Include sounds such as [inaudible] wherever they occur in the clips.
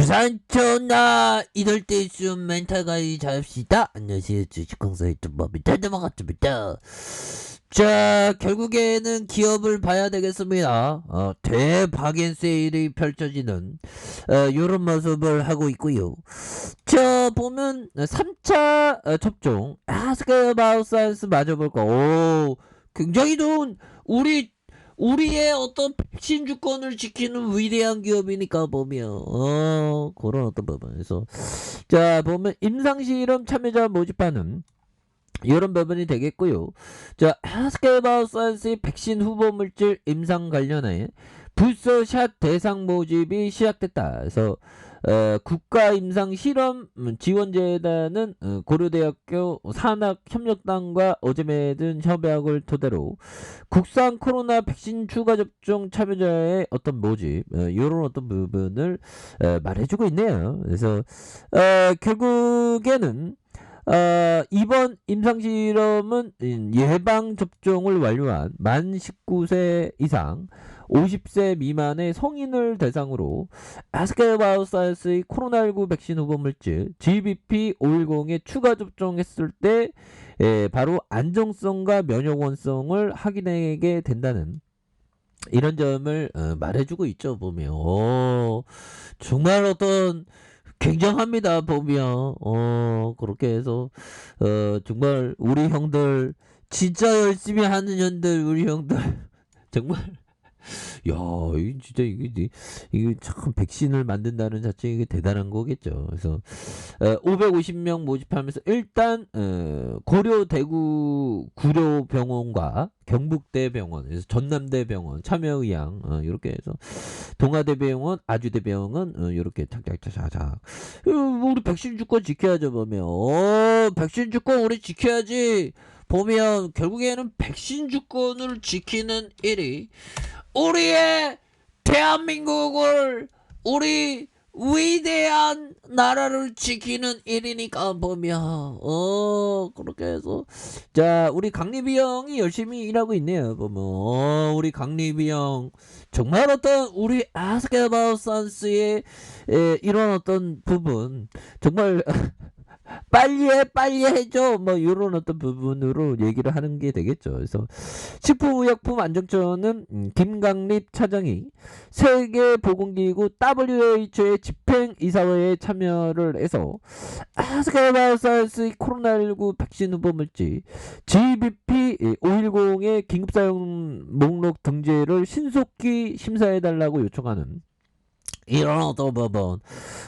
주산 전나 이럴 때쯤 멘탈 관리 잘합시다. 안녕하세요. 주식공사 유튜버입니다. 넘어갔습니다. 자, 결국에는 기업을 봐야 되겠습니다. 어, 대박인 세일이 펼쳐지는 어, 이런 모습을 하고 있고요. 자, 보면 3차 어, 접종 아스케어 바우사이언스 맞아볼까? 오, 굉장히 좋은 우리 우리의 어떤 백신 주권을 지키는 위대한 기업이니까 보면 어 그런 어떤 부분에서 자 보면 임상실험 참여자 모집하는 이런 부분이 되겠고요. 자, 헬스케어 사이언스의 백신 후보 물질 임상 관련해 부서샷 대상 모집이 시작됐다. 그래서 어, 국가 임상 실험 지원재단은 어, 고려대학교 산학협력단과 어제 맺은 협약을 토대로 국산 코로나 백신 추가 접종 참여자의 어떤 모집 어, 이런 어떤 부분을 어, 말해주고 있네요. 그래서 어, 결국에는 어, 이번 임상실험은 예방 접종을 완료한 만 19세 이상 50세 미만의 성인을 대상으로 아스케바이오사이언스의 코로나19 백신 후보 물질 GBP510에 추가 접종했을 때 에, 바로 안정성과 면역원성을 확인하게 된다는 이런 점을 어, 말해주고 있죠 보면. 어, 정말 어떤 굉장합니다 보면. 어 그렇게 해서 어 정말 우리 형들 진짜 열심히 하는 형들 우리 형들. [laughs] 정말 야, 이 진짜 이게 이게 참 백신을 만든다는 자체 이게 대단한 거겠죠. 그래서 어, 550명 모집하면서 일단 어, 고려 대구 구려 병원과 경북대 병원, 그래서 전남대 병원, 참여의향 어, 이렇게 해서 동아대 병원, 아주대 병원 어, 이렇게 착착착착. 우리 백신 주권 지켜야죠 보면. 어, 백신 주권 우리 지켜야지. 보면 결국에는 백신 주권을 지키는 일이 우리의 대한민국을 우리 위대한 나라를 지키는 일이니까 보면. 어 그렇게 해서. 자 우리 강리비 형이 열심히 일하고 있네요 보면. 어 우리 강리비 형. 정말 어떤 우리 아스케바우산스의 이런 어떤 부분. 정말 빨리 해, 빨리 해줘. 뭐, 이런 어떤 부분으로 얘기를 하는 게 되겠죠. 그래서, 식품의약품 안정처는, 음, 김강립 차장이 세계보건기구 WHO의 집행이사회에 참여를 해서, 아스카바사이스 코로나19 백신 후보 물질, GBP510의 긴급사용 목록 등재를 신속히 심사해달라고 요청하는, 이런 어떤 부분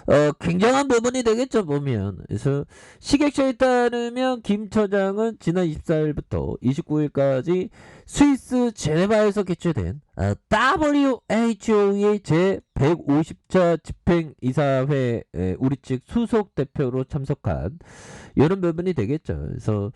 어 굉장한 부분이 되겠죠 보면. 그래서 식약처에 따르면 김 처장은 지난 24일부터 29일까지 스위스 제네바에서 개최된 어, WHO의 제 150차 집행이사회 우리 측 수석 대표로 참석한 이런 부분이 되겠죠. 그래서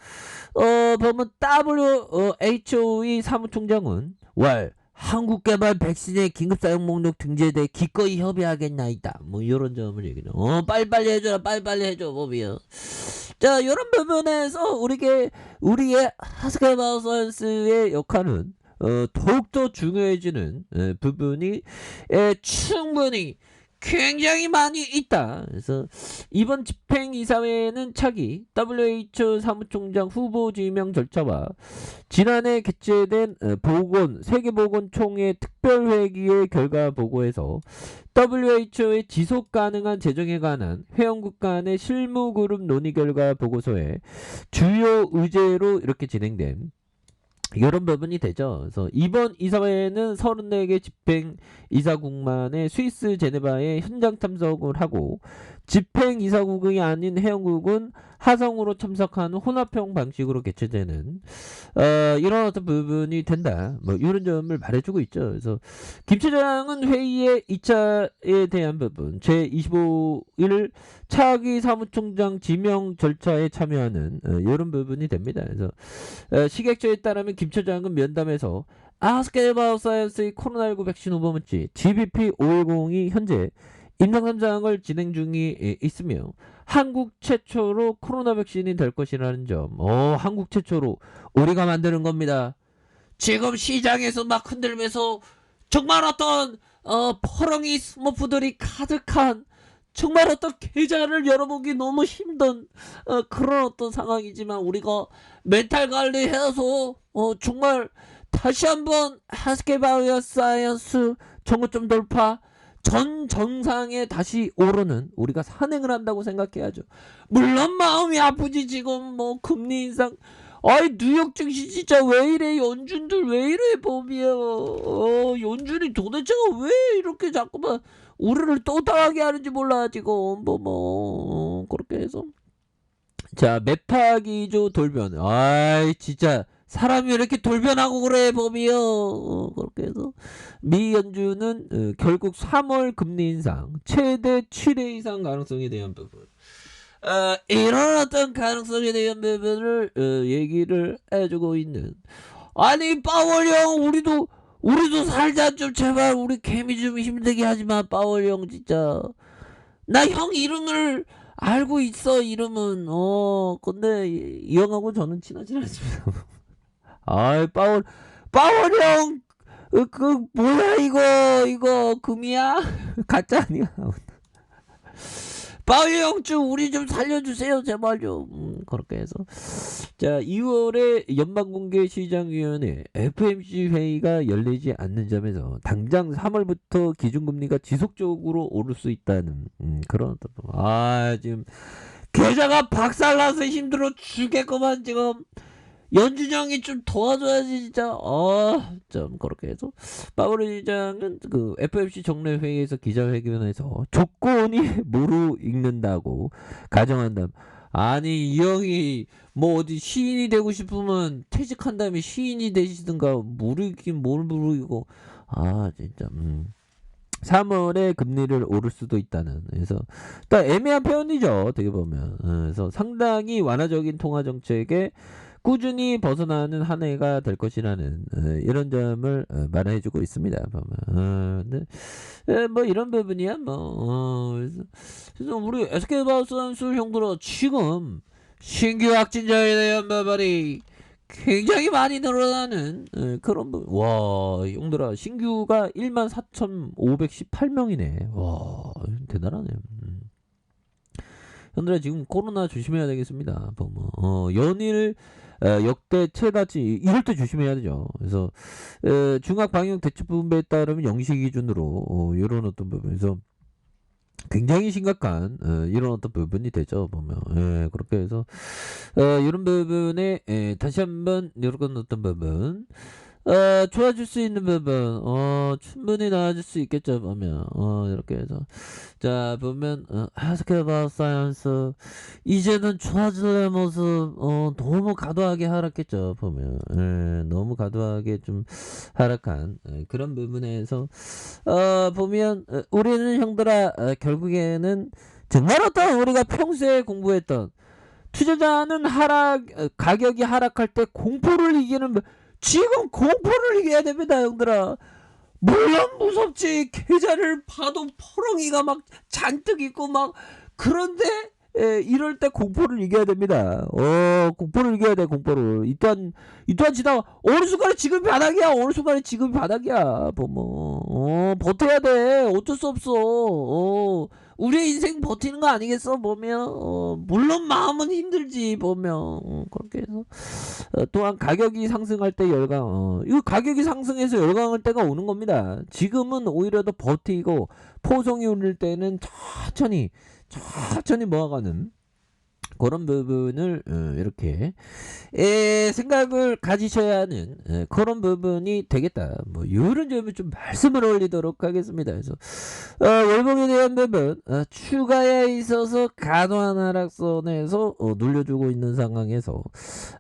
어 보면 WHO의 사무총장은 월 한국 개발 백신의 긴급 사용 목록 등재돼 기꺼이 협의하겠나이다. 뭐 이런 점을 얘기는. 어 빨리빨리 해줘라 빨리빨리 해줘 보면. 자 이런 부분에서 우리게 우리의 하스케바우선스의 역할은 어, 더욱더 중요해지는 에, 부분이 에, 충분히 굉장히 많이 있다. 그래서 이번 집행이사회는 차기 WHO 사무총장 후보 지명 절차와 지난해 개최된 어, 보건 세계보건총회 특별회기의 결과 보고에서 WHO의 지속 가능한 재정에 관한 회원국 간의 실무 그룹 논의 결과 보고서에 주요 의제로 이렇게 진행된 이런 부분이 되죠. 그래서 이번 이사회에는 34개 집행 이사국만의 스위스 제네바에 현장 참석을 하고 집행 이사국이 아닌 회원국은 하성으로 참석하는 혼합형 방식으로 개최되는 어, 이런 어떤 부분이 된다. 뭐 이런 점을 말해주고 있죠. 그래서 김 처장은 회의의 2차에 대한 부분 제25일 차기 사무총장 지명 절차에 참여하는 어, 이런 부분이 됩니다. 그래서 어, 식약처에 따르면 김 처장은 면담에서 아스케바우 사이언스의 코로나19 백신 후보 문지 GBP510이 현재 임상3장을 진행 중에 있으며 한국 최초로 코로나 백신이 될 것이라는 점. 어, 한국 최초로 우리가 만드는 겁니다. 지금 시장에서 막 흔들면서 정말 어떤 어, 퍼렁이 스머프들이 가득한 정말 어떤 계좌를 열어보기 너무 힘든 어, 그런 어떤 상황이지만 우리가 멘탈 관리해서 어, 정말 다시 한번 하스케바이오 사이언스 정고점 돌파 전 정상에 다시 오르는 우리가 산행을 한다고 생각해야죠. 물론 마음이 아프지 지금 뭐 금리 인상. 아이 뉴욕 증시 진짜 왜 이래? 연준들 왜 이래 보면 어, 연준이 도대체가 왜 이렇게 자꾸만 우리를 또 당하게 하는지 몰라 지금. 뭐뭐 어, 그렇게 해서. 자 메파기조 돌변. 아이 진짜 사람이 왜 이렇게 돌변하고 그래 범이요 어, 그렇게 해서. 미 연준은 어, 결국 3월 금리 인상 최대 7회 이상 가능성에 대한 부분. 어, 이런 어떤 가능성에 대한 부분을 어, 얘기를 해주고 있는. 아니 파월 형 우리도 우리도 살자 좀 제발. 우리 개미 좀 힘들게 하지마 파월 형 진짜. 나 형 이름을 알고 있어 이름은. 어 근데 이, 이 형하고 저는 친하진 않습니다 [laughs] 아이 파월 파월 형! 어, 그 뭐야 이거 이거 금이야? [laughs] 가짜 아니야 파월 형좀 우리 좀 살려주세요 제발 좀. 음, 그렇게 해서. 자 2월에 연방공개시장위원회 FMC 회의가 열리지 않는 점에서 당장 3월부터 기준금리가 지속적으로 오를 수 있다는 음, 그런 아 지금 계좌가 박살나서 힘들어 죽겠구만 지금 연준형이 좀 도와줘야지 진짜. 어좀 그렇게 해서. 파월 시장은 그 FFC 정례 회의에서 기자회견에서 조건이 [laughs] 무르익는다고 가정한다면 아니 이 형이 뭐 어디 시인이 되고 싶으면 퇴직한 다음에 시인이 되시든가 무르익긴 뭘 무르이고. 아 진짜 음. 3월에 금리를 오를 수도 있다는. 그래서 또 애매한 표현이죠 어떻게 보면. 어, 그래서 상당히 완화적인 통화 정책에 꾸준히 벗어나는 한 해가 될 것이라는 어, 이런 점을 어, 말해주고 있습니다. 보면 어, 뭐 이런 부분이야 뭐 어, 그래서, 우리 SK바우스 선수 형들은 지금 신규 확진자에 대한 부분이 굉장히 많이 늘어나는 에, 그런. 와 형들아 신규가 1만 4,518명이네. 와 대단하네. 음. 형들아 지금 코로나 조심해야 되겠습니다. 보면 어, 연일 어, 역대 최다치 이럴 때 조심해야 되죠. 그래서 어, 중학 방역 대책 분배에 따르면 영시 기준으로 어, 이런 어떤 부분에서 굉장히 심각한 어, 이런 어떤 부분이 되죠 보면. 예, 그렇게 해서 어, 이런 부분에 예, 다시 한번 이런 어떤 부분 어, 좋아질 수 있는 부분, 어, 충분히 나아질 수 있겠죠, 보면. 어, 이렇게 해서. 자, 보면, 어, 하스케바 사이언스, 이제는 좋아지는 모습, 어, 너무 과도하게 하락했죠, 보면. 예, 너무 과도하게 좀 하락한, 예, 그런 부분에서, 어, 보면, 어, 우리는 형들아, 어, 결국에는 정말 어떤 우리가 평소에 공부했던, 투자자는 하락, 어, 가격이 하락할 때 공포를 이기는 부- 지금 공포를 이겨야 됩니다, 형들아. 물론 무섭지. 계좌를 봐도 포렁이가 막 잔뜩 있고 막 그런데 예, 이럴 때 공포를 이겨야 됩니다. 어, 공포를 이겨야 돼, 공포를. 이 또한, 이 또한 지나, 어느 순간에 지금이 바닥이야, 어느 순간에 지금이 바닥이야, 뭐, 뭐, 어, 버텨야 돼. 어쩔 수 없어. 어, 우리의 인생 버티는 거 아니겠어, 보면. 어, 물론 마음은 힘들지, 보면. 어, 그렇게 해서. 어, 또한 가격이 상승할 때 열강, 어, 이거 가격이 상승해서 열강할 때가 오는 겁니다. 지금은 오히려 더 버티고, 포송이 오를 때는 천천히, 천천히 모아가는 그런 부분을 어, 이렇게 에, 생각을 가지셔야 하는 에, 그런 부분이 되겠다. 뭐 이런 점을 좀 말씀을 올리도록 하겠습니다. 그래서 어, 월봉에 대한 부분 어, 추가에 있어서 간호한 하락선에서 어, 눌려주고 있는 상황에서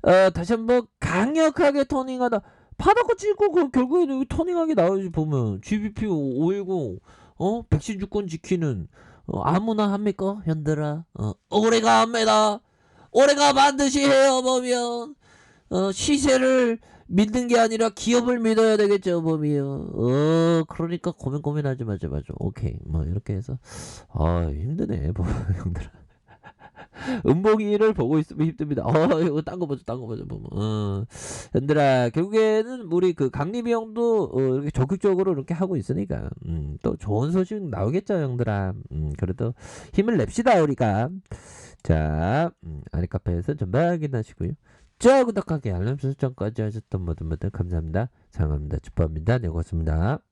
어, 다시 한번 강력하게 터닝하다 바닥고 찍고 그 결국에는 터닝하게 나오지 보면 GBP 510 어 백신 주권 지키는 어, 아무나 합니까? 현들아 어, 올해가 합니다. 올해가 반드시 해요 보면 어, 시세를 믿는 게 아니라 기업을 믿어야 되겠죠 보면 어 그러니까 고민 고민하지 마자 맞아 오케이. 뭐 이렇게 해서. 아 힘드네 보면 [laughs] 형들아 [laughs] 은봉이를 보고 있으면 힘듭니다. 어, 이거 딴 거 보자, 딴거 보자, 뭐, 뭐. 어. 얘들아, 결국에는 우리 그 강림이 형도 어, 이렇게 적극적으로 이렇게 하고 있으니까, 음, 또 좋은 소식 나오겠죠, 형들아. 음, 그래도 힘을 냅시다, 우리가. 자, 음, 아리카페에서 전방 확인하시고요. 자, 구독하기, 알람 설정까지 하셨던 모든 분들 감사합니다. 사랑합니다. 축복합니다. 네, 고맙습니다.